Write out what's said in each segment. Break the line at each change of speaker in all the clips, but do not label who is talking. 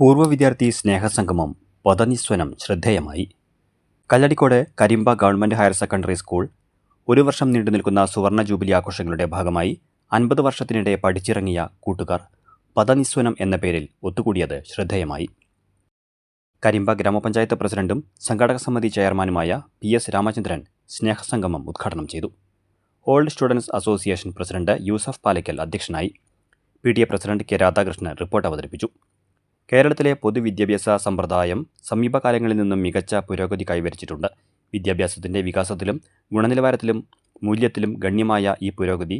പൂർവ വിദ്യാർത്ഥി സ്നേഹസംഗമം പദനിസ്വനം ശ്രദ്ധേയമായി. Kalladikode Karimba government higher secondary school ഒരു വർഷം നീണ്ടു നിൽക്കുന്ന സുവർണ ജൂബിലി ആഘോഷങ്ങളുടെ ഭാഗമായി അൻപത് വർഷത്തിനിടെ പഠിച്ചിറങ്ങിയ കൂട്ടുകാർ പദനിസ്വനം എന്ന പേരിൽ ഒത്തുകൂടിയത് ശ്രദ്ധേയമായി. കരിമ്പ ഗ്രാമപഞ്ചായത്ത് പ്രസിഡന്റും സംഘാടക സമിതി ചെയർമാനുമായ പി എസ് രാമചന്ദ്രൻ സ്നേഹസംഗമം ഉദ്ഘാടനം ചെയ്തു. Old students association president Yusuf Palakkal അധ്യക്ഷനായി. P T A president K Radhakrishnan report അവതരിപ്പിച്ചു. കേരളത്തിലെ പൊതുവിദ്യാഭ്യാസ സമ്പ്രദായം സമീപകാലങ്ങളിൽ നിന്നും മികച്ച പുരോഗതി കൈവരിച്ചിട്ടുണ്ട്. വിദ്യാഭ്യാസത്തിന്റെ വികാസത്തിലും ഗുണനിലവാരത്തിലും മൂല്യത്തിലും ഗണ്യമായ ഈ പുരോഗതി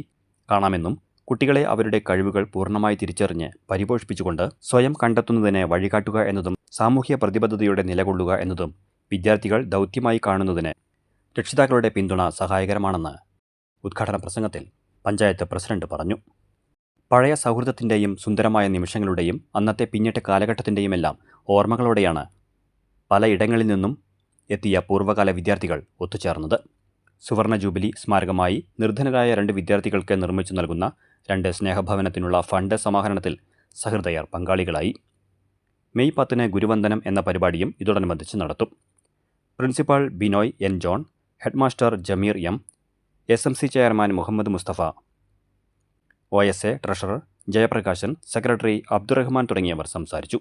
കാണാമെന്നും കുട്ടികളെ അവരുടെ കഴിവുകൾ പൂർണമായി തിരിച്ചറിഞ്ഞ് പരിപോഷിപ്പിച്ചുകൊണ്ട് സ്വയം കണ്ടെത്തുന്നതിന് വഴികാട്ടുക എന്നതും സാമൂഹ്യ പ്രതിബദ്ധതയുടെ നിലകൊള്ളുക എന്നതും വിദ്യാർത്ഥികൾ ദൗത്യമായി കാണുന്നതിന് രക്ഷിതാക്കളുടെ പിന്തുണ സഹായകരമാണെന്ന് ഉദ്ഘാടന പ്രസംഗത്തിൽ പഞ്ചായത്ത് പ്രസിഡന്റ് പറഞ്ഞു. പഴയ സൗഹൃദത്തിന്റെയും സുന്ദരമായ നിമിഷങ്ങളുടെയും അന്നത്തെ പിന്നിട്ട കാലഘട്ടത്തിന്റെയുമെല്ലാം ഓർമ്മകളോടെയാണ് പലയിടങ്ങളിൽ നിന്നും എത്തിയ പൂർവകാല വിദ്യാർത്ഥികൾ ഒത്തുചേർന്നത്. സുവർണ ജൂബിലി സ്മാരകമായി നിർധനരായ രണ്ട് വിദ്യാർത്ഥികൾക്ക് നിർമ്മിച്ചു നൽകുന്ന രണ്ട് സ്നേഹഭവനത്തിനുള്ള ഫണ്ട് സമാഹരണത്തിൽ സഹൃദയർ പങ്കാളികളായി. മെയ് പത്തിന് ഗുരുവന്ദനം എന്ന പരിപാടിയും ഇതോടനുബന്ധിച്ച് നടത്തും. Principal Binoy N John headmaster Jameer M S M C chairman Muhammad Mustafa O S A treasurer Jayaprakashan secretary Abdurahman തുടങ്ങിയവർ സംസാരിച്ചു.